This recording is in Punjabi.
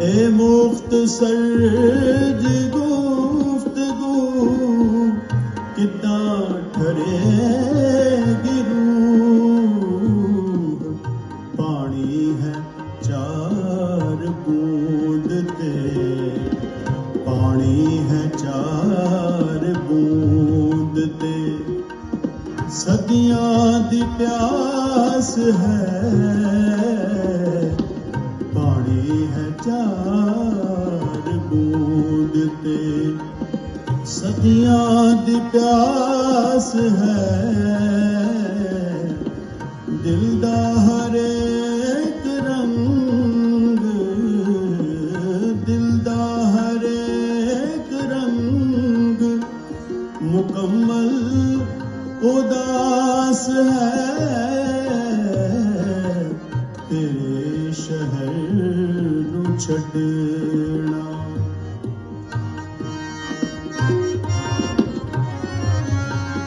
ਏ ਮੁਖਤਸਰ ਦੀ ਗੁਫ਼ਤਗੂ ਕਿੱਦਾਂ ਠਰੇਗੀ ਰੂਹ ਪਾਣੀ ਹੈ ਚਾਰ ਬੂੰਦ ਤੇ ਪਾਣੀ ਹੈ ਚਾਰ ਬੂੰਦ ਤੇ ਸਦੀਆਂ ਦੀ ਪਿਆਸ ਹੈ ਪਾਣੀ ਹੈ ਚਾਰ ਬੂੰਦ ਤੇ ਸਦੀਆਂ ਦੀ ਪਿਆਸ ਹੈ ਦਿਲ ਦਾ ਹਰੇਕ ਰੰਗ ਦਿਲ ਦਾ ਹਰੇਕ ਰੰਗ ਮੁਕੰਮਲ ਉਦਾਸ ਹੈ ਤੇਰੇ ਸ਼ਹਿਰ ਨੂੰ ਛੱਡਣਾ